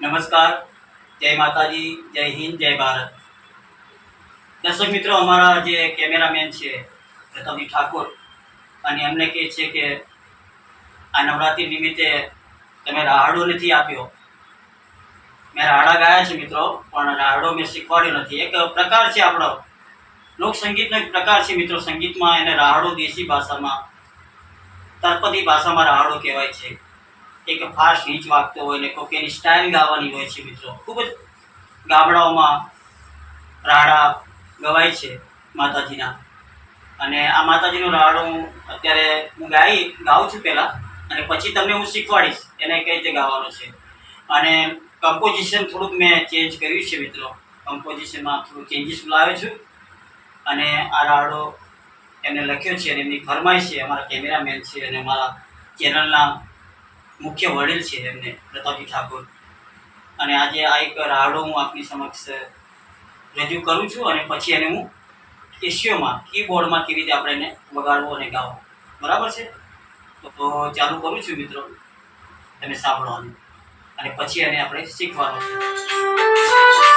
નમસ્કાર. જય માતાજી, જય હિન્દ, જય ભારત. દર્શક મિત્રો, અમારા જે કેમેરામેન છે, પ્રતાપજી ઠાકોર, અને એમને કહે છે કે આ નવરાત્રિ નિમિત્તે તમે રાહડો નથી આપ્યો. મેં રાહડા ગાયા છે મિત્રો, પણ રાહડો મેં શીખવાડ્યો નથી. એક પ્રકાર છે આપણો. લોકસંગીતનો એક પ્રકાર છે મિત્રો, સંગીતમાં એને રાહડો દેશી ભાષામાં, તળપદી ભાષામાં રાહડો કહેવાય છે. એક ફાસ્ટ નીચ વાગતો હોય ને કોઈક એની સ્ટાઇલ ગાવાની હોય છે મિત્રો. ખૂબ જ ગામડાઓમાં રાડા ગવાય છે માતાજીના. અને આ માતાજીનો રાડો હું અત્યારે હું ગાઈ, ગાઉં છું પહેલાં. અને પછી તમને હું શીખવાડીશ. એને કઈ રીતે ગાવાનો છે. અને કમ્પોઝિશન થોડુંક મેં ચેન્જ કર્યું છે મિત્રો. કમ્પોઝિશનમાં થોડું ચેન્જીસ લાવ્યો છું. અને આ રાડો એમને લખ્યો છે અને એમની ફરમાઈ છે. અમારા કેમેરામેન છે અને અમારા ચેનલના મુખ્ય વડીલ છે એમને, પ્રતાપજી ઠાકોર. અને આજે આ એક રાહડો હું આપની સમક્ષ રજૂ કરું છું અને પછી એને હું કેશિયોમાં કીબોર્ડમાં કેવી રીતે આપણે એને વગાડવો અને ગાવો. બરાબર છે? તો ચાલુ કરું છું મિત્રો. તમે સાંભળવાનું. અને પછી એને આપણે શીખવાનું છે.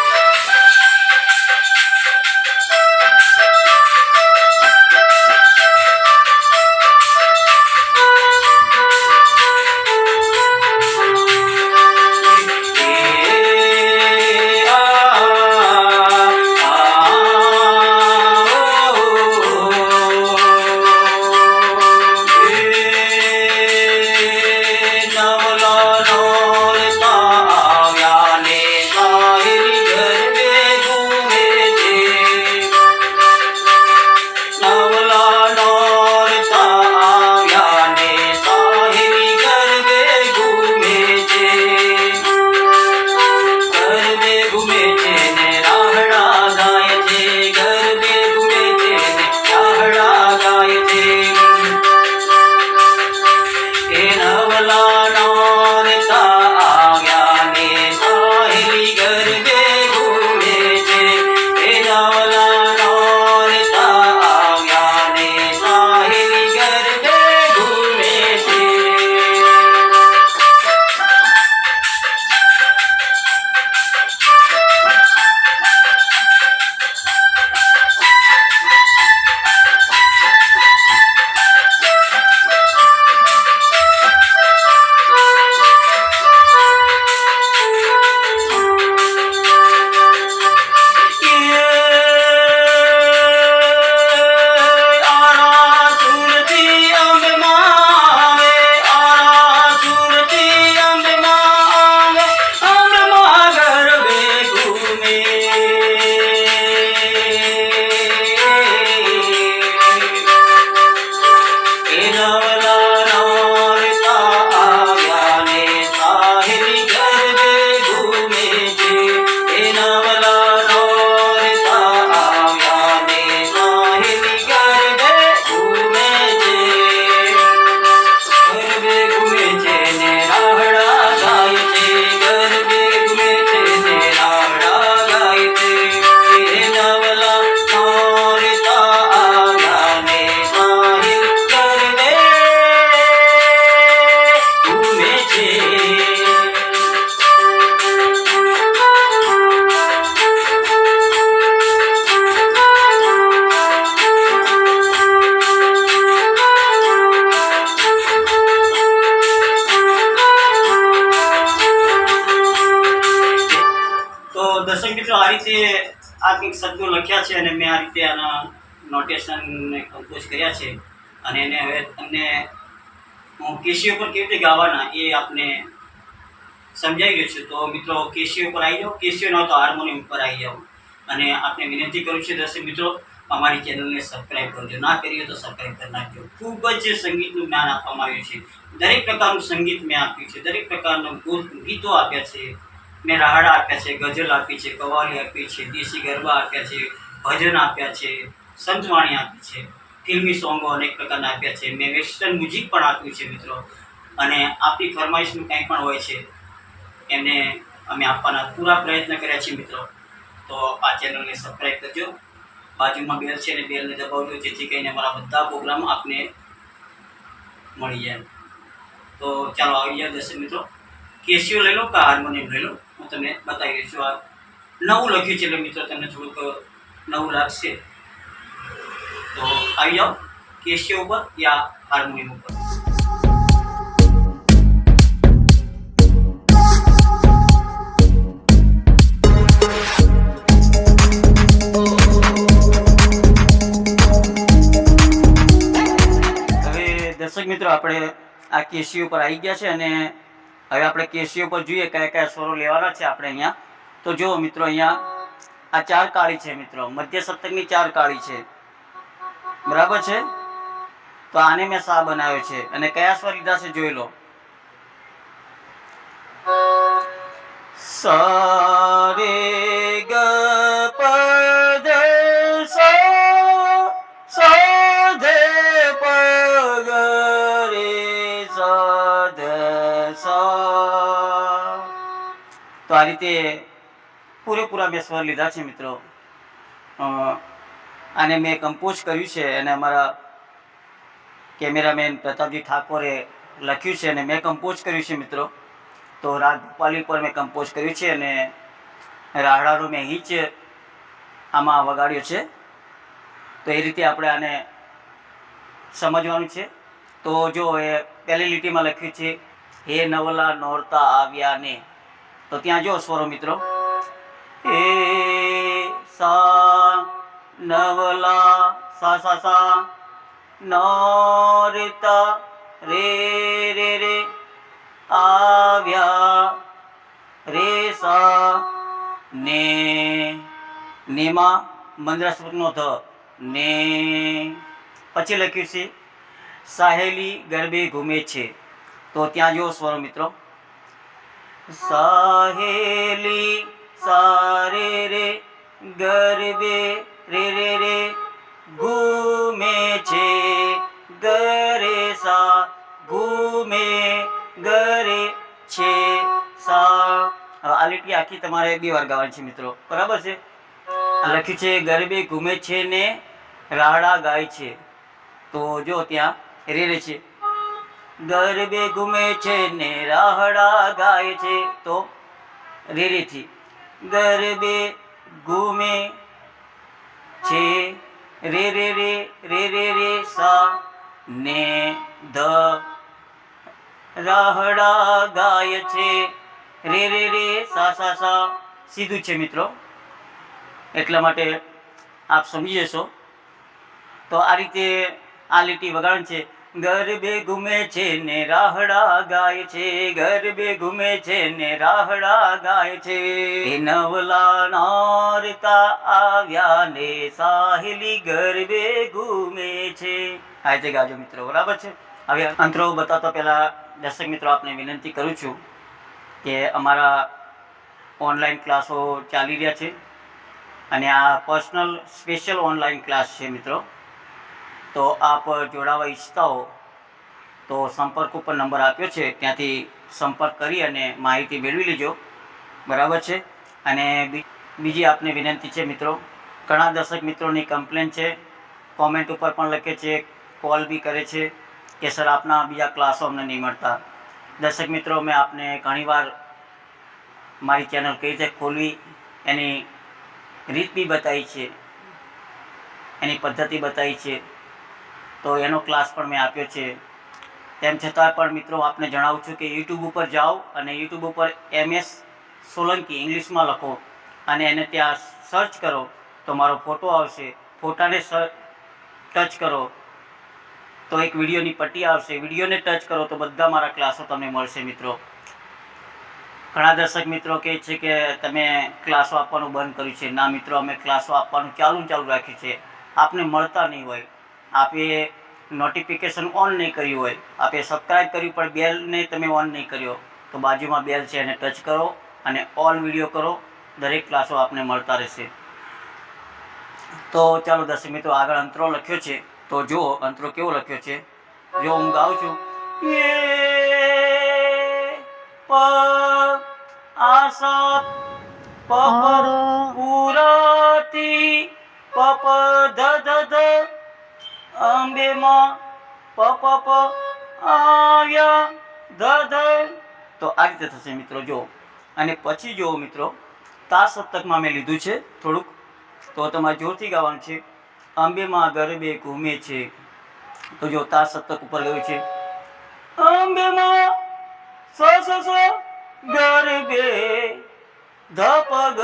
તો મિત્રો આ રીતે આ કંઈક શબ્દો લખ્યા છે અને મેં આ રીતે આના નોટેશનને કમ્પોઝ કર્યા છે અને એને હવે તમને હું કેશી પર કેવી રીતે ગાવાના એ આપને સમજાઈ ગયું છે. તો મિત્રો કેશી પર આવી જાઓ. કેશીઓ ન તો હાર્મોનિયમ ઉપર આવી જાઓ. અને આપને વિનંતી કરું છું દર્શક મિત્રો, અમારી ચેનલને સબસ્ક્રાઈબ કરજો. ના કરીએ તો સબસ્ક્રાઈબ કરી નાખજો. ખૂબ જ સંગીતનું જ્ઞાન આપવામાં આવ્યું છે. દરેક પ્રકારનું સંગીત મેં આપ્યું છે. દરેક પ્રકારના ગીતો આપ્યા છે. મેં રાહડા આપ્યા છે, ગઝલ આપી છે, કવાલી આપી છે, દેશી ગરબા આપ્યા છે, ભજન આપ્યા છે, સંતવાણી આપી છે, ફિલ્મી સોંગો અનેક પ્રકારના આપ્યા છે. મેં વેસ્ટર્ન મ્યુઝિક પણ આપ્યું છે મિત્રો. અને આપણી ફરમાઈશનું કંઈ પણ હોય છે એમને અમે આપવાના પૂરા પ્રયત્ન કર્યા છે મિત્રો. તો આ ચેનલને સબસ્ક્રાઈબ કરજો. બાજુમાં બેલ છે ને બેલને દબાવજો, જેથી કરીને અમારા બધા પ્રોગ્રામ આપને મળી જાય. તો ચાલો, આવી જાય દર્શક મિત્રો. કેસીઓ લઈ લો કે હાર્મોનિયમ લઈ લો? તમને બતાવી દઈશું આ નવું લખ્યું છે એટલે મિત્રો, તમને થોડુંક નવું લાગશે. તો આવી જાઓ, કેશિયો ઉપર યા હાર્મોનિયમ ઉપર. દર્શક મિત્રો, આપણે આ કેસી ઉપર આવી ગયા છે અને હવે આપણે કેસી ઉપર જોઈએ કયા કયા સ્વરો લેવાના છે આપણે અહીંયા. તો જુઓ મિત્રો અહીંયા, આ ચાર કાળી છે મિત્રો. મધ્ય સપ્તકની ચાર કાળી છે. બરાબર છે? તો આને મેં સા બનાવ્યો છે. અને કયા સ્વર લીધા છે જોઈ લો. સા આ રીતે પૂરેપૂરા મેં સ્વર લીધા છે મિત્રો. આને મેં કમ્પોઝ કર્યું છે અને અમારા કેમેરામેન પ્રતાપજી ઠાકોરે લખ્યું છે અને મેં કમ્પોઝ કર્યું છે મિત્રો. તો રાગ ભોપાલી પર મેં કમ્પોઝ કર્યું છે અને રાહડાનો મેં હિંચ આમાં વગાડ્યો છે. તો એ રીતે આપણે આને સમજવાનું છે. તો જો એ પહેલી લીટીમાં લખ્યું છે, હે નવલા નોરતા આવ્યા ને તો ત્યાં જો સ્વરો મિત્રો. એ સા, નવલા, સા સા સા, નોરતા, રે રે રે, આવ્યા, રે, સા, ને નેમાં મંદ્રાસ્પદનો ધ, ને. પછી લખ્યું છે, સાહેલી ગરબે ઘૂમે છે. તો ત્યાં જો સ્વરો મિત્રો. સાહેલી સારે રે, ગરબે રે રે રે, ઘૂમે છે ગરે સા, ઘૂમે ગરે છે, સા. આ લીટી આખી તમારે બે વાર ગાવાની છે મિત્રો. બરાબર છે? લખી છે, ગરબે ઘૂમે છે ને રાહડા ગાય છે. તો જો ત્યાં રે રે છે. ગરબે ઘૂમે છે ને રાહડા ગાય છે. તો રેરેથી, ગરબે ઘૂમે છે. રે રે રે રે રે રે, સા, ને ધ, રાહડા ગાય છે. રે રે રે, સા સા સા, સીધું છે મિત્રો. એટલા માટે આપ સમજી જશો. તો આ રીતે આ લીટી વગાડન છે. ગરબે ઘૂમે છે ને રાહડા ગાય છે. ગરબે ઘૂમે છે ને રાહડા ગાય છે. નવલા નારતા આવ્યા ને સાહેલી ગરબે ઘૂમે છે. આ રીતે ગાજો મિત્રો, બરાબર છે? હવે અંતરો બતાવતા પહેલા દર્શક મિત્રો, આપને વિનંતી કરું છું કે અમારા ઓનલાઈન ક્લાસો ચાલી રહ્યા છે અને આ પર્સનલ સ્પેશિયલ ઓનલાઈન ક્લાસ છે મિત્રો. તો આપ જોડાવા ઈચ્છતા હો, તો સંપર્ક ઉપર નંબર આપ્યો છે, ત્યાંથી સંપર્ક કરી અને માહિતી મેળવી લેજો. બરાબર છે? અને બીજી આપને વિનંતી છે મિત્રો, ઘણા દર્શક મિત્રોની કમ્પ્લેન છે, કોમેન્ટ ઉપર પણ લખે છે, કોલ બી કરે છે, કે સર આપના બીજા ક્લાસો અમને નહીં મળતા. દર્શક મિત્રો, મેં આપને ઘણીવાર મારી ચેનલ કઈ રીતે ખોલવી, એની રીત બી બતાવી છે, એની પદ્ધતિ બતાવી છે તો એનો ક્લાસ પણ મેં આપ્યો છે. તેમ છતાં પણ મિત્રો, આપને જણાવું છું કે યુટ્યુબ ઉપર જાઓ અને યુટ્યુબ ઉપર એમ એસ સોલંકી ઇંગ્લિશમાં લખો અને એને ત્યાં સર્ચ કરો તો મારો ફોટો આવશે. ફોટાને ટચ કરો તો એક વિડીયોની પટ્ટી આવશે. વિડીયોને ટચ કરો તો બધા મારા ક્લાસો તમને મળશે મિત્રો. ઘણા દર્શક મિત્રો કહે છે કે તમે ક્લાસો આપવાનું બંધ કર્યું છે. ના મિત્રો, અમે ક્લાસો આપવાનું ચાલુ ચાલુ રાખ્યું છે. આપને મળતા નહીં હોય. આપે નોટિફિકેશન ઓન નહીં કર્યું હોય આપે સબસ્ક્રાઈબ કર્યું પણ બેલને તમે ઓન નહીં કર્યો તો બાજુમાં બેલ છે એને ટચ કરો અને ઓલ વીડિયો કરો દરેક ક્લાસો આપને મળતા રહેશે. તો ચાલો દર્શક મિત્રો આગળ અંતરો લખ્યો છે. તો જુઓ અંતરો કેવો લખ્યો છે. જો હું ગાઉં છું. પ આસા પુરાતી પ પ ધ ધ ધ અંબે માં પ પ પ આવ્યા ધ ધ. તો આ રીતે થશે મિત્રો, જો. અને પછી જુઓ મિત્રો તા સપ્તકમાં મેં લીધું છે થોડુંક. તો તમારે જોરથી ગાવાનું છે. અંબેમાં ગરબે ઘૂમે છે. તો જો તા સપ્તક ઉપર ગયું છે. અંબેમાં સ સ સ, ગરબે ધપગ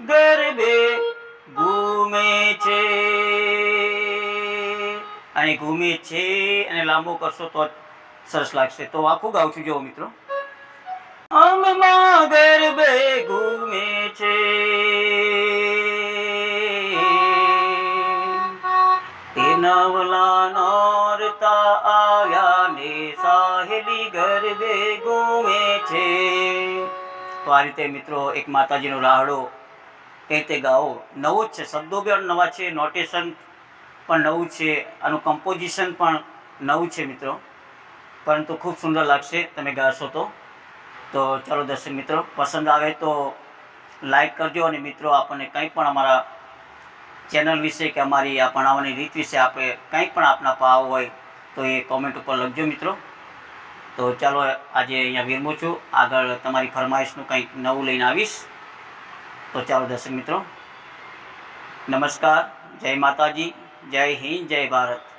ગરબે ઘૂમે છે. અને ઘૂમે છે અને લાંબો કરશો તો સરસ લાગશે. તો આખું ગાઉં છું. જો મિત્રો. અંબમાં ગરબે ઘૂમે છે. એ નવલા નોરતા આવ્યા ને સાહેલી ગરબે ઘૂમે છે. તો આ રીતે મિત્રો એક માતાજીનો રાહડો કઈ તે ગાઓ નવો જ છે. શબ્દો પણ નવા છે. નોટેશન પણ નવું છે. આનું કમ્પોઝિશન પણ નવું છે મિત્રો. પરંતુ ખૂબ સુંદર લાગશે. તમે ગાશો તો. તો ચાલો દર્શક મિત્રો, પસંદ આવે તો લાઈક કરજો અને મિત્રો, આપણને કંઈ પણ અમારા ચેનલ વિશે કે અમારી આ ભણાવવાની રીત વિશે આપણે કંઈ પણ આપના પાવ હોય તો એ કોમેન્ટ ઉપર લખજો મિત્રો. તો ચાલો આજે અહીંયા વિરમું છું. આગળ તમારી ફરમાઈશનું કંઈક નવું લઈને આવીશ. તો ચાલો દર્શક મિત્રો. નમસ્કાર. જય માતાજી. જય હિન્દ જય ભારત.